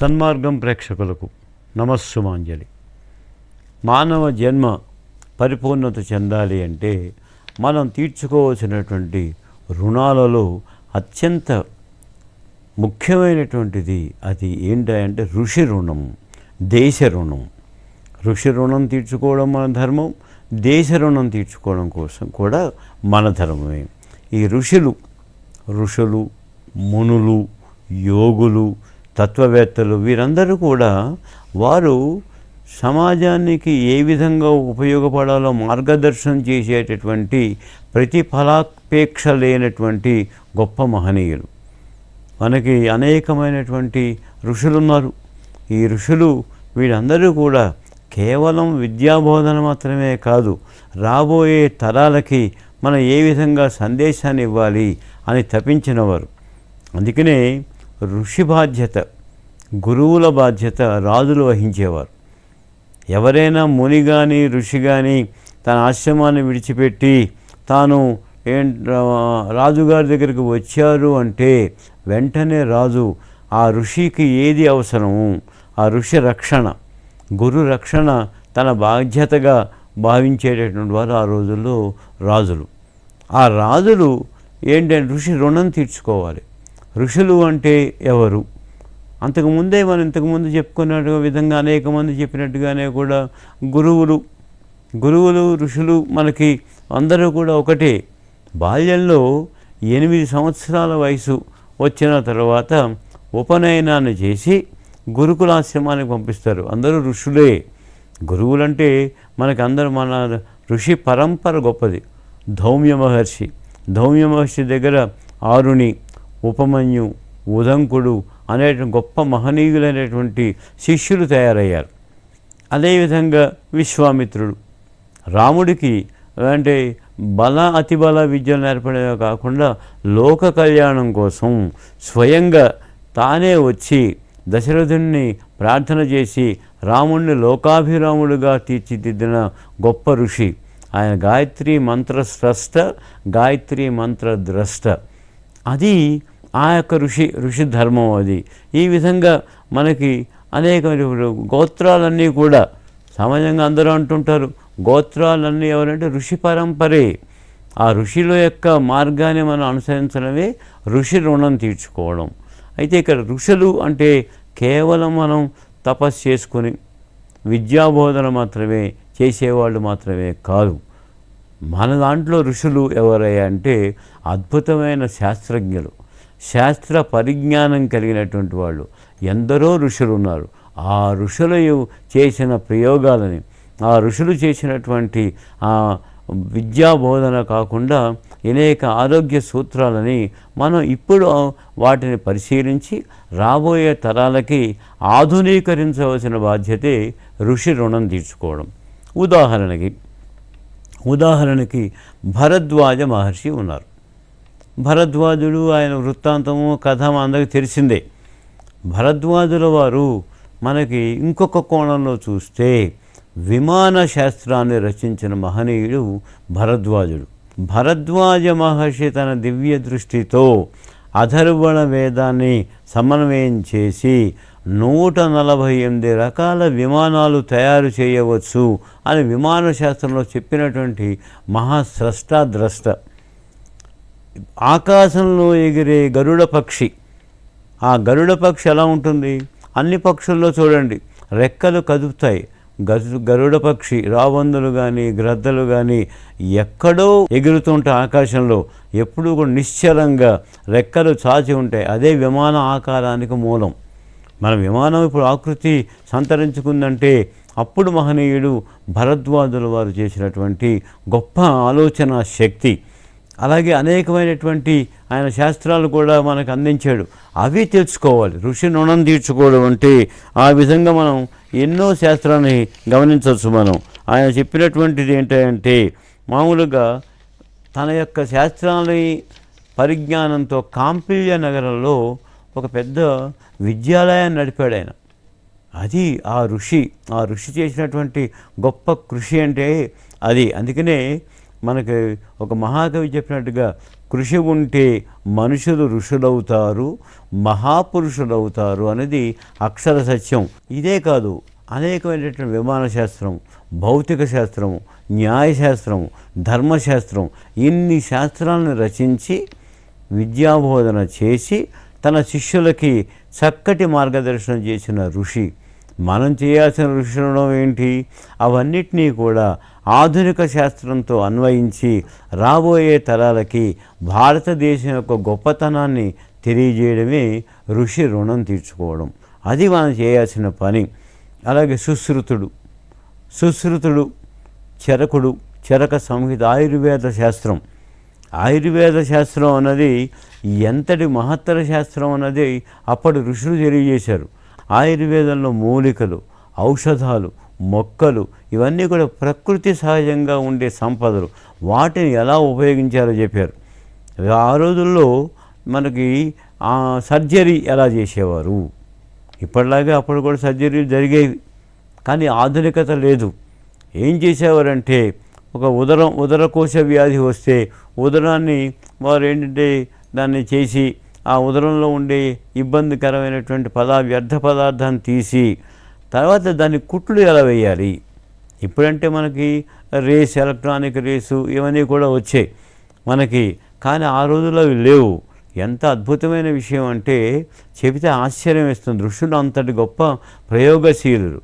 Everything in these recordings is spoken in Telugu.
సన్మార్గం ప్రేక్షకులకు నమస్సుమాంజలి. మానవ జన్మ పరిపూర్ణత చెందాలి అంటే మనం తీర్చుకోవాల్సినటువంటి రుణాలలో అత్యంత ముఖ్యమైనటువంటిది అది ఏంటంటే ఋషి రుణం దేశ రుణం. ఋషి రుణం తీర్చుకోవడం మన ధర్మం దేశ రుణం తీర్చుకోవడం కోసం కూడా మన ధర్మమే. ఈ ఋషులు ఋషులు మునులు యోగులు తత్వవేత్తలు వీరందరూ కూడా వారు సమాజానికి ఏ విధంగా ఉపయోగపడాలో మార్గదర్శనం చేసేటటువంటి ప్రతిఫలాపేక్ష లేనటువంటి గొప్ప మహనీయులు. మనకి అనేకమైనటువంటి ఋషులు ఉన్నారు ఈ ఋషులు వీళ్ళందరూ కూడా కేవలం విద్యాబోధన మాత్రమే కాదు రాబోయే తరాలకి మనం ఏ విధంగా సందేశాన్ని ఇవ్వాలి అని తపించినవారు. అందుకనే ఋషి బాధ్యత గురువుల బాధ్యత రాజులు వహించేవారు. ఎవరైనా ముని కానీ ఋషి కానీ తన ఆశ్రమాన్ని విడిచిపెట్టి తాను రాజుగారి దగ్గరికి వచ్చారు అంటే వెంటనే రాజు ఆ ఋషికి ఏది అవసరము? ఆ ఋషి రక్షణ. గురు రక్షణ తన బాధ్యతగా భావించేటటువంటి వారు ఆ రోజుల్లో రాజులు. ఆ రాజులు ఏంటంటే ఋషి రుణం తీర్చుకోవాలి. ఋషులు అంటే ఎవరు? అంతకుముందే మనం ఇంతకుముందు చెప్పుకున్నట్టు విధంగా అనేక మంది చెప్పినట్టుగానే కూడా గురువులు. గురువులు ఋషులు మనకి అందరూ కూడా ఒకటే. బాల్యంలో ఎనిమిది సంవత్సరాల వయసు వచ్చిన తర్వాత ఉపనయనాన్ని చేసి గురుకులాశ్రమానికి పంపిస్తారు. అందరూ ఋషులే. గురువులంటే మనకి అందరూ మన ఋషి పరంపర గొప్పది. ధౌమ్య మహర్షి. ధౌమ్య మహర్షి దగ్గర ఆరుణి ఉపమన్యు ఉదంకుడు అనే గొప్ప మహనీయులైనటువంటి శిష్యులు తయారయ్యారు. అదేవిధంగా విశ్వామిత్రుడు. రాముడికి అంటే బల అతిబల విద్యలు నేర్పడమే కాకుండా లోక కళ్యాణం కోసం స్వయంగా తానే వచ్చి దశరథుణ్ణి ప్రార్థన చేసి రాముణ్ణి లోకాభిరాముడుగా తీర్చిదిద్దిన గొప్ప ఋషి. ఆయన గాయత్రి మంత్ర స్రష్ట గాయత్రి మంత్ర ద్రష్ట. అది ఆ యొక్క ఋషి ఋషి ధర్మం అది. ఈ విధంగా మనకి అనేక గోత్రాలన్నీ కూడా సమాజంగా అందరూ అంటుంటారు. గోత్రాలన్నీ ఎవరంటే ఋషి పరంపరే. ఆ ఋషుల యొక్క మార్గాన్ని మనం అనుసరించడమే ఋషి రుణం తీర్చుకోవడం. అయితే ఇక్కడ ఋషులు అంటే కేవలం మనం తపస్సు చేసుకుని విద్యాబోధన మాత్రమే చేసేవాళ్ళు మాత్రమే కాదు. మన దాంట్లో ఋషులు ఎవరయ్యా అంటే అద్భుతమైన శాస్త్రజ్ఞులు. శాస్త్ర పరిజ్ఞానం కలిగినటువంటి వాళ్ళు. ఎందరో ఋషులు ఉన్నారు. ఆ ఋషులు చేసిన ప్రయోగాలని ఆ ఋషులు చేసినటువంటి ఆ విద్యా బోధన కాకుండా అనేక ఆరోగ్య సూత్రాలని మనం ఇప్పుడు వాటిని పరిశీలించి రాబోయే తరాలకి ఆధునీకరించవలసిన బాధ్యతే ఋషి రుణం తీర్చుకోవడం. ఉదాహరణకి ఉదాహరణకి భరద్వాజ మహర్షి ఉన్నారు. భరద్వాజుడు ఆయన వృత్తాంతము కథ అందరికీ తెలిసిందే. భరద్వాజుల వారు మనకి ఇంకొక కోణంలో చూస్తే విమాన శాస్త్రాన్ని రచించిన మహనీయుడు భరద్వాజుడు. భరద్వాజ మహర్షి తన దివ్య దృష్టితో అధర్వణ వేదాన్ని సమన్వయం చేసి నూట నలభై ఎనిమిది రకాల విమానాలు తయారు చేయవచ్చు అని విమాన శాస్త్రంలో చెప్పినటువంటి మహాస్రష్టాద్రష్ట. ఆకాశంలో ఎగిరే గరుడ పక్షి. ఆ గరుడ పక్షి ఎలా ఉంటుంది? అన్ని పక్షుల్లో చూడండి. రెక్కలు కదుపుతాయి. గరు గరుడ పక్షి రాబందులు కానీ గ్రద్దలు కానీ ఎక్కడో ఎగురుతుంటే ఆకాశంలో ఎప్పుడూ కూడా నిశ్చలంగా రెక్కలు చాచి ఉంటాయి. అదే విమాన ఆకారానికి మూలం. మన విమానం ఇప్పుడు ఆకృతి సంతరించుకుందంటే అప్పుడు మహనీయుడు భరద్వాజుల వారు చేసినటువంటి గొప్ప ఆలోచన శక్తి. అనేకమైనటువంటి ఆయన శాస్త్రాలు కూడా మనకు అందించాడు. అవి తెలుసుకోవాలి. ఋషి రుణం తీర్చుకోవడం అంటే ఆ విధంగా మనం ఎన్నో శాస్త్రాన్ని గమనించవచ్చు మనం. ఆయన చెప్పినటువంటిది ఏంటంటే మామూలుగా తన యొక్క శాస్త్రాలని పరిజ్ఞానంతో కాంపిల్య నగరంలో ఒక పెద్ద విద్యాలయాన్ని నడిపాడు ఆయన. అది ఆ ఋషి ఆ ఋషి చేసినటువంటి గొప్ప కృషి అంటే అది. అందుకనే మనకి ఒక మహాకవి చెప్పినట్టుగా కృషి ఉంటే మనుషులు ఋషులవుతారు మహాపురుషులవుతారు అనేది అక్షర సత్యం. ఇదే కాదు అనేకమైనటువంటి విమాన శాస్త్రం భౌతిక శాస్త్రం న్యాయశాస్త్రం ధర్మశాస్త్రం ఇన్ని శాస్త్రాలను రచించి విద్యాబోధన చేసి తన శిష్యులకి చక్కటి మార్గదర్శనం చేసిన ఋషి. మనం చేయాల్సిన ఋషి ఏంటి? అవన్నిటినీ కూడా ఆధునిక శాస్త్రంతో అన్వయించి రాబోయే తరాలకి భారతదేశం యొక్క గొప్పతనాన్ని తెలియజేయడమే ఋషి రుణం తీర్చుకోవడం. అది మనం చేయాల్సిన పని. అలాగే సుశ్రుతుడు. సుశ్రుతుడు చరకుడు చరక సంహిత ఆయుర్వేద శాస్త్రం. ఆయుర్వేద శాస్త్రం అన్నది ఎంతటి మహత్తర శాస్త్రం అన్నది అప్పటి ఋషులు తెలియజేశారు. ఆయుర్వేదంలో మూలికలు ఔషధాలు మొక్కలు ఇవన్నీ కూడా ప్రకృతి సహజంగా ఉండే సంపదలు. వాటిని ఎలా ఉపయోగించాలో చెప్పారు. ఆ రోజుల్లో మనకి సర్జరీ ఎలా చేసేవారు? ఇప్పటిలాగే అప్పుడు కూడా సర్జరీలు జరిగేవి. కానీ ఆధునికత లేదు. ఏం చేసేవారంటే ఒక ఉదరం ఉదరకోశ వ్యాధి వస్తే ఉదరాన్ని వారు ఏంటంటే దాన్ని చేసి ఆ ఉదరంలో ఉండే ఇబ్బందికరమైనటువంటి పదా వ్యర్థ పదార్థాన్ని తీసి తర్వాత దాన్ని కుట్లు ఎలా వేయాలి? ఇప్పుడంటే మనకి రేస్ ఎలక్ట్రానిక్ రేసు ఇవన్నీ కూడా వచ్చాయి. మనకి కానీ ఆ రోజుల్లో అవి లేవు. ఎంత అద్భుతమైన విషయం అంటే చెబితే ఆశ్చర్యం వేస్తుంది. ఋషులు అంతటి గొప్ప ప్రయోగశీలు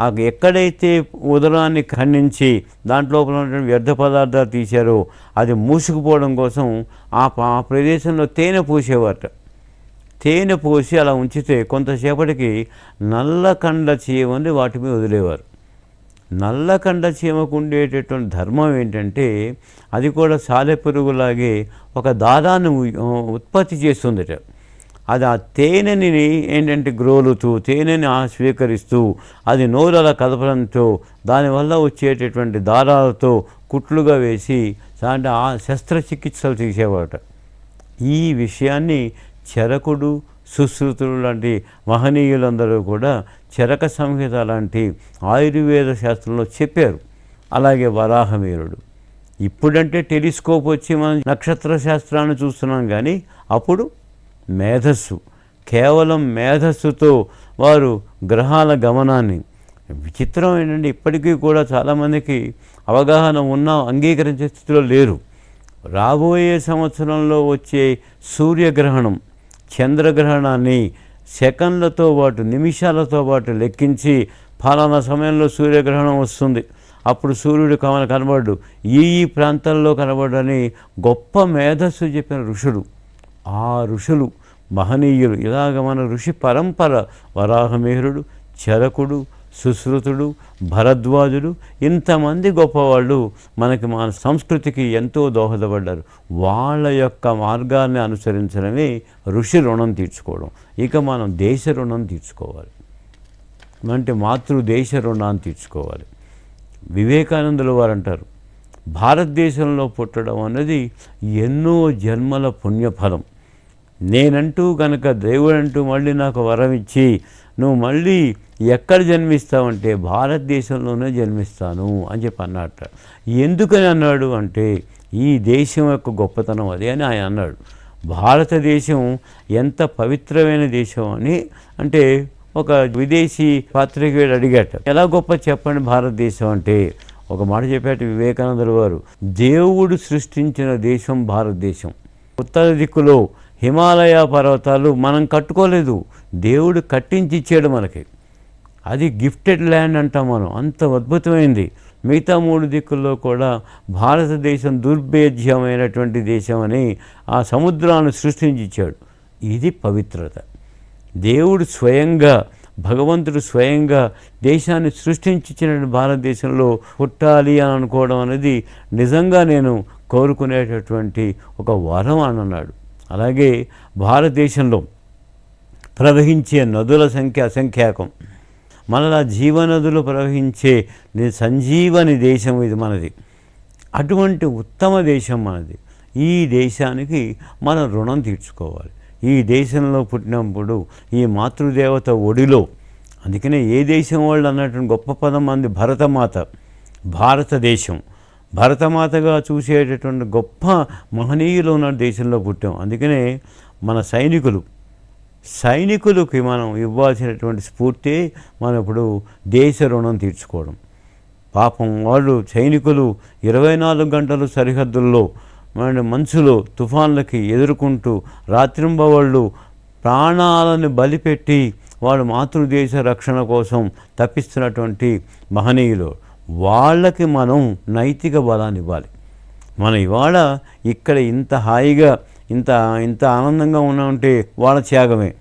ఆ ఎక్కడైతే ఉదరాన్ని ఖండించి దాంట్లో ఉన్నటువంటి వ్యర్థ పదార్థాలు తీశారో అది మూసుకుపోవడం కోసం ఆ ఆ ప్రదేశంలో తేనె పూసేవారట. తేనె పోసి అలా ఉంచితే కొంతసేపటికి నల్లకండ చీమని వాటి మీద వదిలేవారు. నల్లకండ చీమకు ఉండేటటువంటి ధర్మం ఏంటంటే అది కూడా సాలెపురుగులాగే ఒక దారాన్ని ఉత్పత్తి చేస్తుందట. అది ఆ తేనెని ఏంటంటే గ్రోలుతూ తేనెని స్వీకరిస్తూ అది నోరు అలా కదపడంతో దానివల్ల వచ్చేటటువంటి దారాలతో కుట్లుగా వేసి దాంట్లో ఆ శస్త్రచికిత్సలు చేసేవాట ఈ విషయాన్ని చరకుడు సుశ్రుతులు లాంటి మహనీయులందరూ కూడా చరక సంహిత లాంటి ఆయుర్వేద శాస్త్రంలో చెప్పారు. అలాగే వరాహమీరుడు. ఇప్పుడంటే టెలిస్కోప్ వచ్చి మనం నక్షత్ర శాస్త్రాన్ని చూస్తున్నాం కానీ అప్పుడు మేధస్సు కేవలం మేధస్సుతో వారు గ్రహాల గమనాన్ని విచిత్రం ఏంటంటే ఇప్పటికీ కూడా చాలామందికి అవగాహన ఉన్నా అంగీకరించే స్థితిలో లేరు. రాబోయే సంవత్సరంలో వచ్చే సూర్యగ్రహణం చంద్రగ్రహణాన్ని సెకండ్లతో పాటు నిమిషాలతో పాటు లెక్కించి ఫలానా సమయంలో సూర్యగ్రహణం వస్తుంది. అప్పుడు సూర్యుడు కమల కనబడు ఈ ఈ ప్రాంతాల్లో కనబడని గొప్ప మేధస్సు చెప్పిన ఋషులు ఆ ఋషులు మహనీయులు. ఇలాగ మన ఋషి పరంపర వరాహమిహిరుడు చరకుడు సుశ్రుతుడు భరద్వాజుడు ఇంతమంది గొప్పవాళ్ళు మనకి మన సంస్కృతికి ఎంతో దోహదపడ్డారు. వాళ్ళ యొక్క మార్గాన్ని అనుసరించడమే ఋషి రుణం తీర్చుకోవడం. ఇక మనం దేశ రుణం తీర్చుకోవాలి. అంటే మాతృదేశ రుణాన్ని తీర్చుకోవాలి. వివేకానందుల వారు అంటారు భారతదేశంలో పుట్టడం అనేది ఎన్నో జన్మల పుణ్యఫలం. నేనంటూ కనుక దేవుడంటూ మళ్ళీ నాకు వరం ఇచ్చి నువ్వు మళ్ళీ ఎక్కడ జన్మిస్తావంటే భారతదేశంలోనే జన్మిస్తాను అని చెప్పి అన్నట్ట ఎందుకని అన్నాడు అంటే ఈ దేశం యొక్క గొప్పతనం అది అని ఆయన అన్నాడు. భారతదేశం ఎంత పవిత్రమైన దేశం అని అంటే ఒక విదేశీ పాత్రికేయుడు అడిగాట. ఎలా గొప్ప చెప్పండి భారతదేశం అంటే? ఒక మాట చెప్పాట వివేకానందుల వారు దేవుడు సృష్టించిన దేశం భారతదేశం. ఉత్తర దిక్కులో హిమాలయ పర్వతాలు మనం కట్టుకోలేదు. దేవుడు కట్టించి ఇచ్చాడు మనకి. అది గిఫ్టెడ్ ల్యాండ్ అంటాం మనం. అంత అద్భుతమైంది. మిగతా మూడు దిక్కుల్లో కూడా భారతదేశం దుర్భేద్యమైనటువంటి దేశం అని ఆ సముద్రాన్ని సృష్టించి ఇచ్చాడు. ఇది పవిత్రత. దేవుడు స్వయంగా భగవంతుడు స్వయంగా దేశాన్ని సృష్టించిన భారతదేశంలో పుట్టాలి అని అనుకోవడం అనేది నిజంగా నేను కోరుకునేటటువంటి ఒక వరం అని అన్నాడు. అలాగే భారతదేశంలో ప్రవహించే నదుల సంఖ్య అసంఖ్యాకం. మళ్ళా జీవనదులు ప్రవహించే సంజీవని దేశం ఇది మనది. అటువంటి ఉత్తమ దేశం మనది. ఈ దేశానికి మనం రుణం తీర్చుకోవాలి. ఈ దేశంలో పుట్టినప్పుడు ఈ మాతృదేవత ఒడిలో అందుకనే ఏ దేశం వాళ్ళు అన్నటువంటి గొప్ప పదం మంది భరతమాత భారతదేశం. భరతమాతగా చూసేటటువంటి గొప్ప మహనీయులు ఉన్న దేశంలో పుట్టాం. అందుకనే మన సైనికులు సైనికులకి మనం ఇవ్వాల్సినటువంటి స్ఫూర్తి మనం ఇప్పుడు దేశ రుణం తీర్చుకోవడం. పాపం వాళ్ళు సైనికులు ఇరవై నాలుగు గంటలు సరిహద్దుల్లో మన మంచులో తుఫాన్లకి ఎదుర్కొంటూ రాత్రింబవళ్ళు ప్రాణాలను బలిపెట్టి వాళ్ళు మాతృదేశ రక్షణ కోసం తప్పిస్తున్నటువంటి మహనీయులు. వాళ్ళకి మనం నైతిక బలాన్ని ఇవ్వాలి. మనం ఇవాళ ఇక్కడ ఇంత హాయిగా ఇంత ఇంత ఆనందంగా ఉన్నామంటే వాళ్ళ త్యాగమే.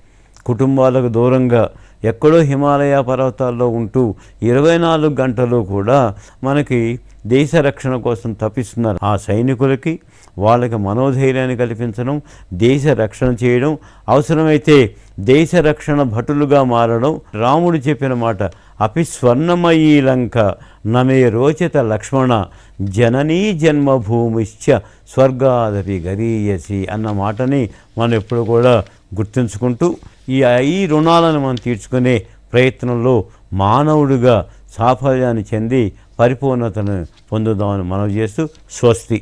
కుటుంబాలకు దూరంగా ఎక్కడో హిమాలయ పర్వతాల్లో ఉంటూ ఇరవై నాలుగు గంటలు కూడా మనకి దేశ రక్షణ కోసం తప్పిస్తున్నారు. ఆ సైనికులకి వాళ్ళకి మనోధైర్యాన్ని కల్పించడం దేశ రక్షణ చేయడం అవసరమైతే దేశ రక్షణ భటులుగా మారడం రాముడు చెప్పిన మాట అపి స్వర్ణమయీ లంక నమే రోచిత లక్ష్మణ జననీ జన్మభూమిశ్చ స్వర్గాదపి గరీయసి అన్న మాటని మనం ఎప్పుడు కూడా గుర్తుంచుకుంటూ ఈ ఈ రుణాలను మనం తీర్చుకునే ప్రయత్నంలో మానవుడిగా సాఫల్యాన్ని చెంది పరిపూర్ణతను పొందుదామని మనం చేస్తూ స్వస్తి.